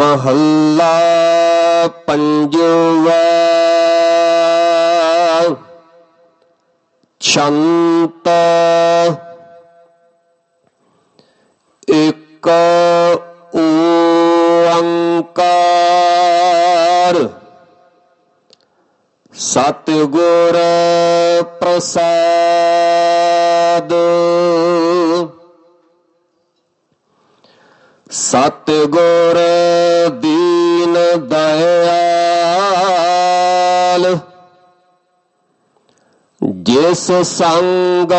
ਮਹੱਲਾ ਪੰਜਵਾ ਛੰਤ ਇੱਕ ਓੰਕਾਰ। ਸਤਿਗੁਰ ਪ੍ਰਸਾਦ। ਸਤਿਗੁਰ ਜਿਸ ਸੰਗ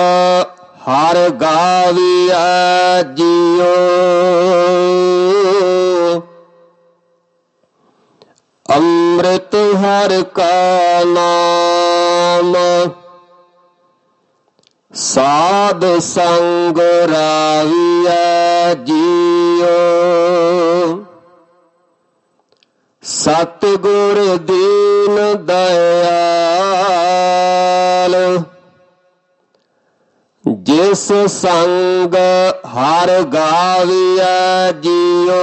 ਹਰ ਗਾਵੀਆ ਜੀਓ ਅੰਮ੍ਰਿਤ ਹਰ ਕਾ ਨਾਮ, ਸਾਧ ਸੰਗ ਰਾਵੀਆ ਜੀਓ ਸਤਿਗੁਰ ਦੀਨ ਦਇਆ ਜਿਸ ਸੰਗ ਹਰ ਗਾਵੀਆ ਜੀਓ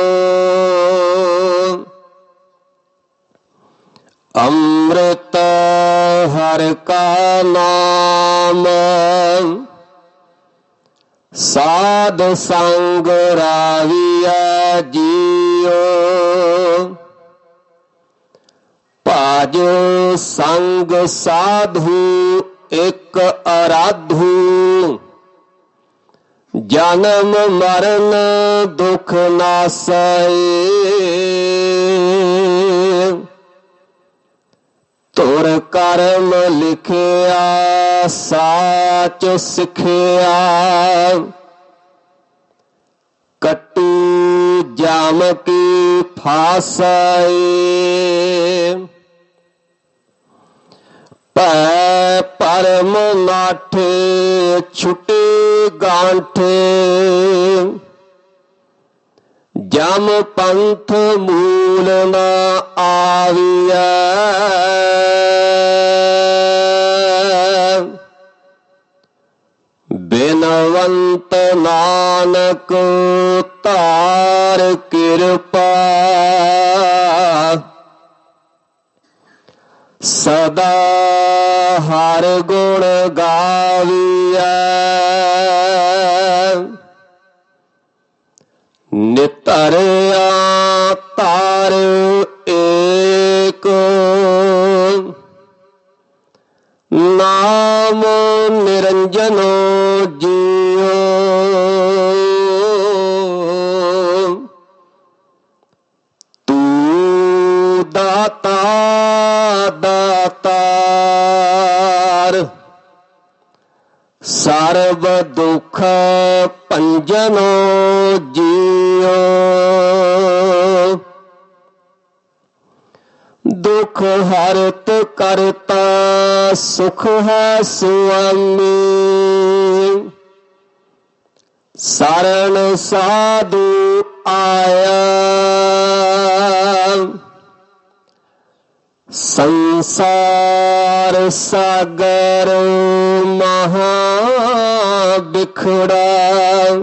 ਅੰਮ੍ਰਿਤ ਹਰ ਕਾ ਨਾਮ, ਸਾਧ ਸੰਗ ਰਾਵੀਆ ਜੀਓ ਭਾਜ ਸੰਗ ਸਾਧੂ ਇੱਕ ਅਰਾਧੂ। जन्म मरण दुख नासाए तुर कर्म लिखिया साच सिखिया कटू जाम की फासाए परम नाठे छुट्टी ਗਾਂਠੇ। ਜਮ ਪੰਥ ਮੂਲ ਨਾ ਆਵੀਐ। ਬਿਨਵੰਤ ਨਾਨਕ ਤਾਰ ਕਿਰਪਾ। ਸਦਾ ਹਰ ਗੁਣ ਗਾਵੀਐ। ਨਿਤਰਿਆ ਤਾਰ ਏਕ। ਨਾਮ ਨਿਰੰਜਨ ਜੀਓ। ਤੂੰ ਦਾਤਾ ਦਾਤਾਰ। ਸਰਬ ਦੁਖ ਭੰਜਨ ਜੀਓ ਦੁਖ ਹਰਤ ਕਰਤਾ ਸੁਖ ਹੈ ਸੁਆਮੀ। ਸਰਣ ਸਾਧੂ ਆਇਆ। ਸੰਸਾਰ ਸਾਗਰ ਮਹਾ ਬਿਖੜਾ।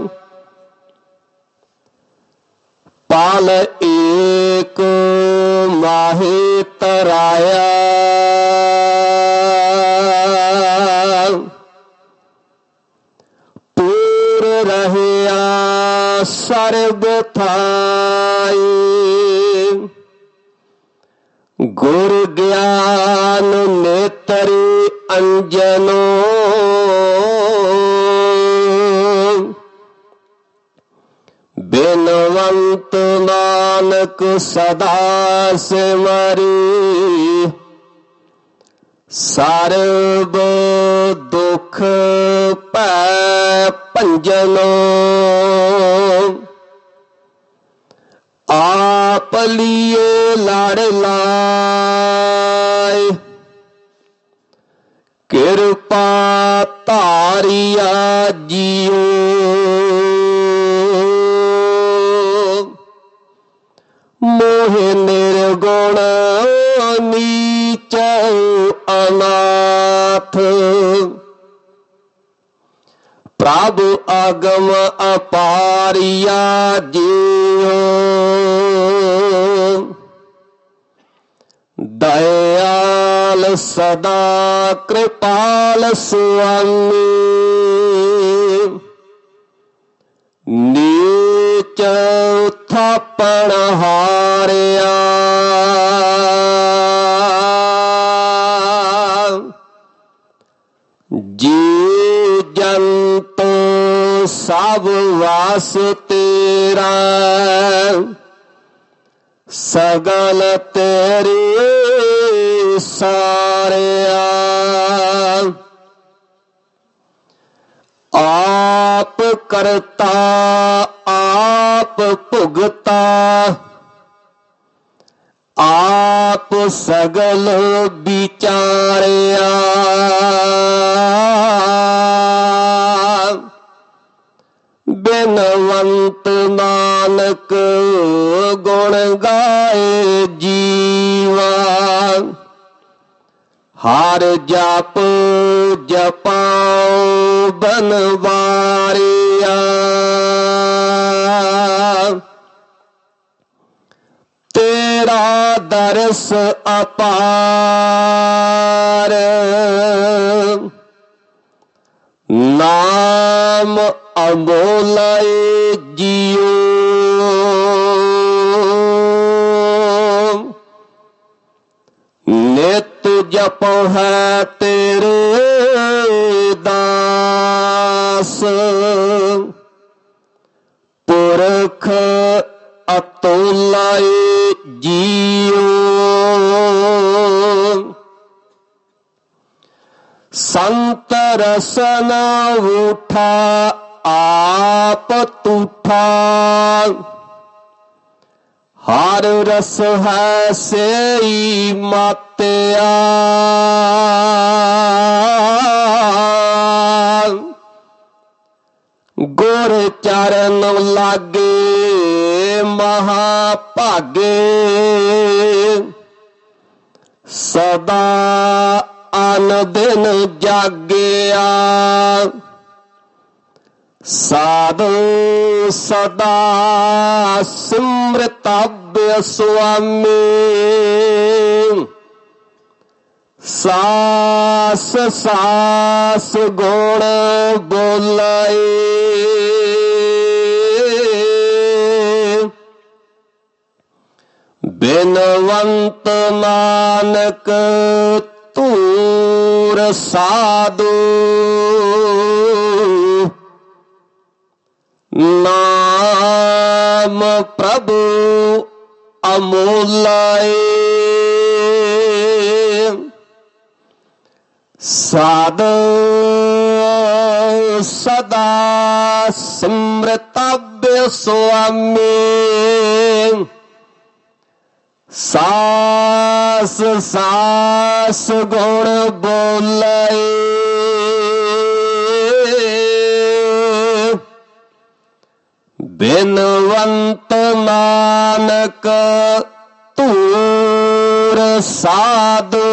ਪਾਲ ਏਕ ਮਾਹੇ ਤਰਾਇਆ। ਪੂਰ ਰਹਿਆ ਸਰਬ ਥਾਈ। ਗੁਰ ਗਿਆਨ ਨੇਤਰੀ ਅੰਜਨੋ। ਬਿਨਵੰਤ ਨਾਨਕ ਸਦਾ ਸਿਮਰੀ। ਸਰਬ ਦੁਖ ਭੈ ਭੰਜਨੋ। ਆਪ ਲਿਏ ਲੜ ਲਾਏ ਕਿਰਪਾ ਧਾਰਿਆ ਜੀਓ। ਮੋਹ ਨਿਰਗੁਣ ਨੀਚ ਅਨਾਥ। ਪ੍ਰਭ ਆਗਮ ਅਪਾਰਿਆ ਜੀਓ। ਦਇਆਲ ਸਦਾ ਕਿਰਪਾਲ ਸੁਆਮੀ। ਨੀਚ ਥਾਪਣ ਹਾਰਿਆ। ਜੀ ਜੰਤ ਸਭ ਵਾਸ ਤੇਰਾ। ਸਗਲ ਤੇਰੀ ਸਾਰਿਆ। ਆਪ ਕਰਤਾ ਆਪ ਭੁਗਤਾ। ਆਪ ਸਗਲ ਵਿਚਾਰਿਆ। ਬਿਨਵੰਤ ਨਾਨਕ ਗੁਣ ਗਾਏ ਜੀਵਾ। ਹਰ ਜਪ ਜਪਾਉ ਬਨਵਾਰਿਆ। ਤੇਰਾ ਦਰਸ ਅਪਾਰ। ਨਾਮ ਅਮੋਲੈ ਜੀਓ। ਜਪ ਹੈ ਤੇਰੇ ਦਾਸ। ਪੁਰਖ ਅਤੁਲਾਏ ਜੀਓ ਸੰਤ ਰਸਨ ਉਠਾ ਆਪ ਤੂਠਾ। ਹਰ ਰਸ ਹੈ ਸੇਈ ਮਾਤਿਆ। ਗੁਰ ਚਰਨ ਲਾਗੇ ਮਹਾ ਭਾਗੇ ਸਦਾ ਅਨ ਦਿਨ ਜਾਗਿਆ। ਸਾਧੂ ਸਦਾ ਸਿਮਰਤਬ੍ਯ ਸੁਆਮੀ ਸਾਸ ਸਾਸ ਗੁਣ ਬੋਲਾਏ ਬਿਨਵੰਤ ਨਾਨਕ ਤੂਰ ਸਾਧੂ ਨਾਮ ਪ੍ਰਭੂ ਅਮੋਲਾਏ। ਸਾਧ ਸਦਾ ਸਿਮਰਤਬ੍ਯ ਸੁਆਮੀ। ਸਾਸ ਸਾਸ ਗੁਣ ਬੋਲੇ। ਬਿਨਵੰਤ ਨਾਨਕ ਤੂਰ ਸਾਧੂ।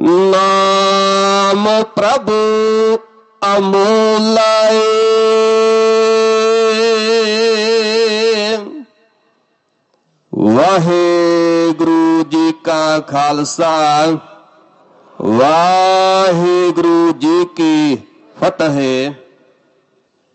ਨਾਮ ਪ੍ਰਭੂ ਅਮੋਲਾਏ। ਵਾਹਿਗੁਰੂ ਜੀ ਕਾ ਖਾਲਸਾ। ਵਾਹਿਗੁਰੂ ਜੀ ਕੀ ਫਤਿਹ।